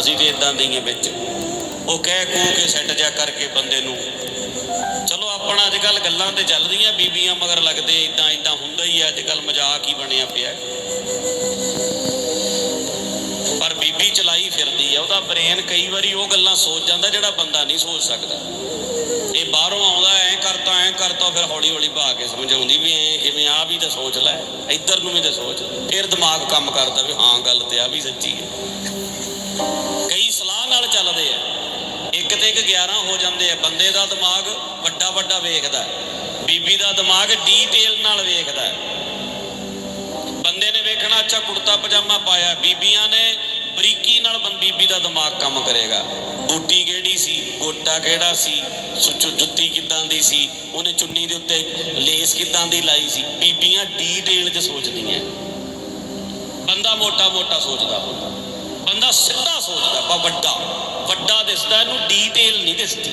ਅਸੀਂ ਵੀ ਇਦਾਂ ਦੀਆਂ ਵਿੱਚ। ਉਹ ਕਹਿ ਕੂ ਕੇ ਸੈੱਟ ਜਾ ਕਰਕੇ ਬੰਦੇ ਨੂੰ। ਚਲੋ, ਆਪਣਾ ਅੱਜ ਕੱਲ ਗੱਲਾਂ ਤੇ ਚੱਲਦੀਆਂ ਬੀਬੀਆਂ, ਮਗਰ ਲੱਗਦੇ ਇਦਾਂ ਇਦਾਂ ਹੁੰਦਾ ਹੀ ਹੈ ਅੱਜ ਕੱਲ ਮਜ਼ਾਕ ਹੀ ਬਣਿਆ ਪਿਆ। ਪਰ ਬੀਬੀ ਚਲਾਈ ਫਿਰਦੀ ਆ। ਉਹਦਾ ਬ੍ਰੇਨ ਕਈ ਵਾਰੀ ਉਹ ਗੱਲਾਂ ਸੋਚ ਜਾਂਦਾ ਜਿਹੜਾ ਬੰਦਾ ਨਹੀਂ ਸੋਚ ਸਕਦਾ। ਇਹ ਬਾਹਰੋਂ ਆਉਂਦਾ, ਐ ਕਰਤਾ ਐ ਕਰਤਾ ਫਿਰ ਹੌਲੀ ਹੌਲੀ ਭਾ ਕੇ ਸਮਝਾਉਂਦੀ ਵੀ ਐ ਕਿਵੇਂ ਆ ਵੀ ਤਾਂ ਸੋਚ ਲੈ। ਇੱਧਰ ਨੂੰ ਵੀ ਤਾਂ ਸੋਚ। ਫਿਰ ਦਿਮਾਗ ਕੰਮ ਕਰਦਾ ਵੀ ਹਾਂ, ਗੱਲ ਤੇ ਆ ਵੀ ਸੱਚੀ ਹੈ। ਕਈ ਸਲਾਹ ਨਾਲ ਚੱਲਦੇ ਆ। ਇੱਕ ਤੇ ਇੱਕ 11 ਹੋ ਜਾਂਦੇ ਆ। ਬੰਦੇ ਦਾ ਦਿਮਾਗ ਵੱਡਾ ਵੱਡਾ ਵੇਖਦਾ ਬੀਬੀ ਦਾ ਦਿਮਾਗ ਡੀਟੇਲ ਨਾਲ ਵੇਖਦਾ ਬੰਦੇ ਨੇ ਵੇਖਣਾ, ਅੱਛਾ, ਕੁੜਤਾ, ਪਜਾਮਾ ਪਾਇਆ। ਬੀਬੀਆਂ ਨੇ ਬਰੀਕੀ ਨਾਲ ਬੀਬੀ ਦਾ ਦਿਮਾਗ ਕੰਮ ਕਰੇਗਾ। ਬੂਟੀ ਕਿਹੜੀ ਸੀ? ਗੋਟਾ ਕਿਹੜਾ ਸੀ? ਸੁੱਚੋ ਜੁੱਤੀ ਕਿੱਦਾਂ ਦੀ ਸੀ? ਉਹਨੇ ਚੁੰਨੀ ਦੇ ਉੱਤੇ ਲੇਸ ਕਿੱਦਾਂ ਦੀ ਲਾਈ ਸੀ? ਬੀਬੀਆਂ ਡੀਟੇਲ 'ਚ ਸੋਚਦੀਆਂ। ਬੰਦਾ ਮੋਟਾ ਮੋਟਾ ਸੋਚਦਾ ਹੁੰਦਾ। ਬੰਦਾ ਸਿੱਧਾ ਸੋਚਦਾ ਪਰ ਵੱਡਾ। ਵੱਡਾ ਦਿਸਦਾ, ਇਹਨੂੰ ਡੀਟੇਲ ਨਹੀਂ ਦਿਸਦੀ।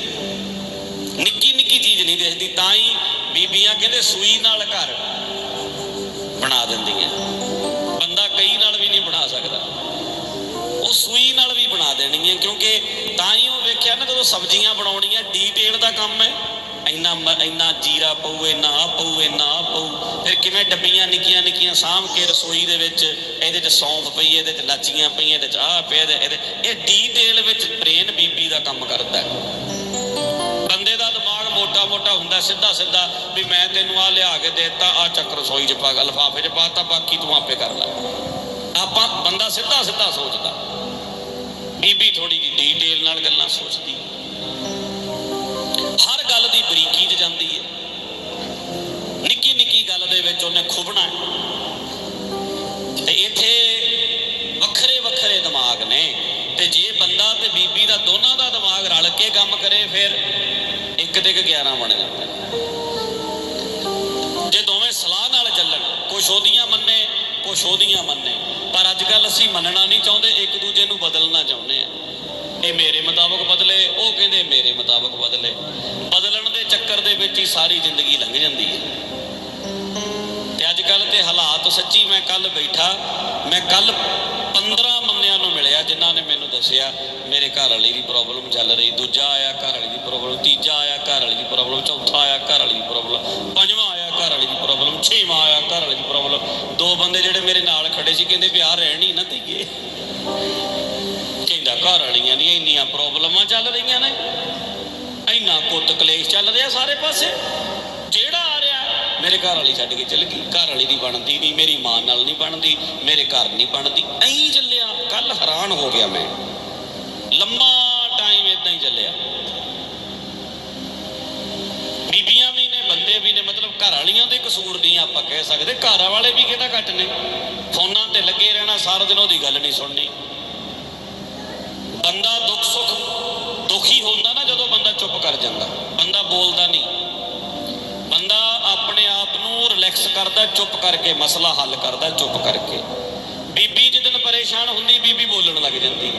ਨਿੱਕੀ ਨਿੱਕੀ ਚੀਜ਼ ਨਹੀਂ ਦਿਸਦੀ, ਤਾਂ ਹੀ ਬੀਬੀਆਂ ਕਹਿੰਦੇ ਸੂਈ ਨਾਲ ਘਰ ਬਣਾ ਦਿੰਦੀਆਂ। ਬੰਦਾ ਕਈ ਨਾਲ ਵੀ ਨਹੀਂ ਬਣਾ ਸਕਦਾ। ਉਹ ਸੂਈ ਨਾਲ ਵੀ ਬਣਾ ਦੇਣਗੀਆਂ, ਕਿਉਂਕਿ ਤਾਂ ਹੀ ਉਹ ਵੇਖਿਆ ਨਾ ਜਦੋਂ ਸਬਜ਼ੀਆਂ ਬਣਾਉਣੀਆਂ ਡੀਟੇਲ ਦਾ ਕੰਮ ਹੈ। ਇੰਨਾ ਮ- ਇੰਨਾ ਜੀਰਾ ਪਊ, ਇੰਨਾ ਆ ਪਊ, ਇੰਨਾ ਆ ਪਊ। ਫਿਰ ਕਿਵੇਂ ਡੱਬੀਆਂ ਨਿੱਕੀਆਂ ਨਿੱਕੀਆਂ ਸਾਂਭ ਕੇ ਰਸੋਈ ਦੇ ਵਿੱਚ, ਇਹਦੇ 'ਚ ਸੌਂਫ ਪਈ, ਇਹਦੇ 'ਚ ਲਾਚੀਆਂ ਪਈਆਂ, ਇਹਦੇ 'ਚ ਆਹ ਪਿਆ, ਇਹਦੇ- ਇਹ ਡੀਟੇਲ ਵਿੱਚ ਬ੍ਰੇਨ ਬੀਬੀ ਦਾ ਕੰਮ ਕਰਦਾ ਹੈ। ਬੰਦੇ ਦਾ ਦਿਮਾਗ ਮੋਟਾ ਮੋਟਾ ਹੁੰਦਾ, ਸਿੱਧਾ ਸਿੱਧਾ ਵੀ ਮੈਂ ਤੈਨੂੰ ਆ ਲਿਆ ਕੇ ਦੇਤਾ ਆ ਚੱਕ ਰਸੋਈ 'ਚ ਪਾ ਲਫਾਫੇ 'ਚ ਪਾਤਾ, ਬਾਕੀ ਤੂੰ ਆਪੇ ਕਰ ਲੈ। ਆਪਾਂ, ਬੰਦਾ ਸਿੱਧਾ ਸਿੱਧਾ ਸੋਚਦਾ। ਬੀਬੀ ਥੋੜੀ ਜਿਹੀ ਡੀਟੇਲ ਨਾਲ ਗੱਲਾਂ ਸੋਚਦੀ। ਜਾਂਦੀ ਹੈ। ਨਿੱਕੀ ਨਿੱਕੀ ਗੱਲ ਦੇ ਵਿੱਚ ਉਹਨੇ ਖੁਬਣਾ ਤੇ ਇੱਥੇ ਵੱਖਰੇ ਵੱਖਰੇ ਦਿਮਾਗ ਨੇ। ਤੇ ਜੇ ਬੰਦਾ ਤੇ ਬੀਬੀ ਦਾ ਦੋਨਾਂ ਦਾ ਦਿਮਾਗ ਰਲ ਕੇ ਕੰਮ ਕਰੇ, ਫਿਰ ਇੱਕ ਤੇ 11 ਬਣ ਜਾਂਦਾ ਜੇ ਦੋਵੇਂ ਸਲਾਹ ਨਾਲ ਚੱਲਣ, ਕੁਛ ਉਹਦੀਆਂ ਮੰਨੇ, ਕੁਛ ਉਹਦੀਆਂ ਮੰਨੇ। ਪਰ ਅੱਜ ਕੱਲ ਅਸੀਂ ਮੰਨਣਾ ਨਹੀਂ ਚਾਹੁੰਦੇ, ਇੱਕ ਦੂਜੇ ਨੂੰ ਬਦਲਣਾ ਚਾਹੁੰਦੇ ਆ। ਇਹ ਮੇਰੇ ਮੁਤਾਬਕ ਬਦਲੇ, ਉਹ ਕਹਿੰਦੇ ਮੇਰੇ ਮੁਤਾਬਕ ਬਦਲੇ ਬਦਲਣ ਦੇ ਚੱਕਰ ਦੇ ਵਿੱਚ ਹੀ ਸਾਰੀ ਜ਼ਿੰਦਗੀ ਲੰਘ ਜਾਂਦੀ ਹੈ। ਤੇ ਅੱਜ ਕੱਲ ਤੇ ਹਾਲਾਤ ਸੱਚੀ ਮੈਂ ਕੱਲ ਬੈਠਾ, ਮੈਂ ਕੱਲ 15 ਬੰਦਿਆਂ ਨੂੰ ਮਿਲਿਆ ਜਿਨ੍ਹਾਂ ਨੇ ਮੈਨੂੰ ਦੱਸਿਆ, ਮੇਰੇ ਘਰ ਵਾਲੀ ਦੀ ਪ੍ਰੋਬਲਮ ਚੱਲ ਰਹੀ, ਦੂਜਾ ਆਇਆ ਘਰ ਵਾਲੀ ਦੀ ਪ੍ਰੋਬਲਮ ਤੀਜਾ ਆਇਆ ਘਰ ਵਾਲੀ ਦੀ ਪ੍ਰੋਬਲਮ ਚੌਥਾ ਆਇਆ ਘਰ ਵਾਲੀ ਦੀ ਪ੍ਰੋਬਲਮ ਪੰਜਵਾਂ ਆਇਆ ਘਰ ਵਾਲੀ ਦੀ ਪ੍ਰੋਬਲਮ ਛੇਵਾਂ ਆਇਆ ਘਰ ਵਾਲੀ ਦੀ ਪ੍ਰੋਬਲਮ ਦੋ ਬੰਦੇ ਜਿਹੜੇ ਮੇਰੇ ਨਾਲ ਖੜੇ ਸੀ ਕਹਿੰਦੇ ਵੀ ਆ ਰਹਿਣੀ ਨਾ ਧੀਏ ਕਹਿੰਦਾ ਘਰ ਵਾਲੀਆਂ ਦੀਆਂ ਇੰਨੀਆਂ ਪ੍ਰੋਬਲਮਾਂ ਚੱਲ ਰਹੀਆਂ ਨੇ। ਪੁੱਤ ਕਲੇਸ਼ ਚੱਲ ਰਿਹਾ ਸਾਰੇ ਪਾਸੇ। ਜਿਹੜਾ ਆ ਰਿਹਾ, ਮੇਰੇ ਘਰ ਵਾਲੀ ਛੱਡ ਕੇ ਚਲ ਗਈ। ਘਰ ਵਾਲੀ ਦੀ ਬਣਦੀ ਨਹੀਂ, ਮੇਰੀ ਮਾਂ ਨਾਲ ਨਹੀਂ ਬਣਦੀ, ਮੇਰੇ ਘਰ ਨਹੀਂ ਬਣਦੀ। ਐਂ ਚੱਲਿਆ। ਕੱਲ ਹੈਰਾਨ ਹੋ ਗਿਆ ਮੈਂ। ਲੰਮਾ ਟਾਈਮ ਇਦਾਂ ਹੀ ਚੱਲਿਆ। ਬੀਬੀਆਂ ਵੀ ਨੇ, ਬੰਦੇ ਵੀ ਨੇ, ਮਤਲਬ ਘਰ ਵਾਲੀਆਂ ਦੇ ਕਸੂਰ ਨਹੀਂ ਆਪਾਂ ਕਹਿ ਸਕਦੇ। ਘਰ ਵਾਲੇ ਵੀ ਕਿਹੜਾ ਘੱਟ ਨੇ? ਫੋਨਾਂ ਤੇ ਲੱਗੇ ਰਹਿਣਾ, ਸਾਰਾ ਦਿਨ ਉਹਦੀ ਗੱਲ ਨਹੀਂ ਸੁਣਨੀ। ਬੰਦਾ ਦੁੱਖ ਸੁੱਖ ਦੁਖੀ ਹੁੰਦਾ ਨਾ ਜਦੋਂ ਬੰਦਾ ਚੁੱਪ ਕਰ ਜਾਂਦਾ। ਬੰਦਾ ਬੋਲਦਾ ਨਹੀਂ। ਬੰਦਾ ਆਪਣੇ ਆਪ ਨੂੰ ਰਿਲੈਕਸ ਕਰਦਾ, ਚੁੱਪ ਕਰਕੇ ਮਸਲਾ ਹੱਲ ਕਰਦਾ, ਚੁੱਪ ਕਰਕੇ। ਬੀਬੀ ਜਿੱਦਨ ਪਰੇਸ਼ਾਨ ਹੁੰਦੀ, ਬੀਬੀ ਬੋਲਣ ਲੱਗ ਜਾਂਦੀ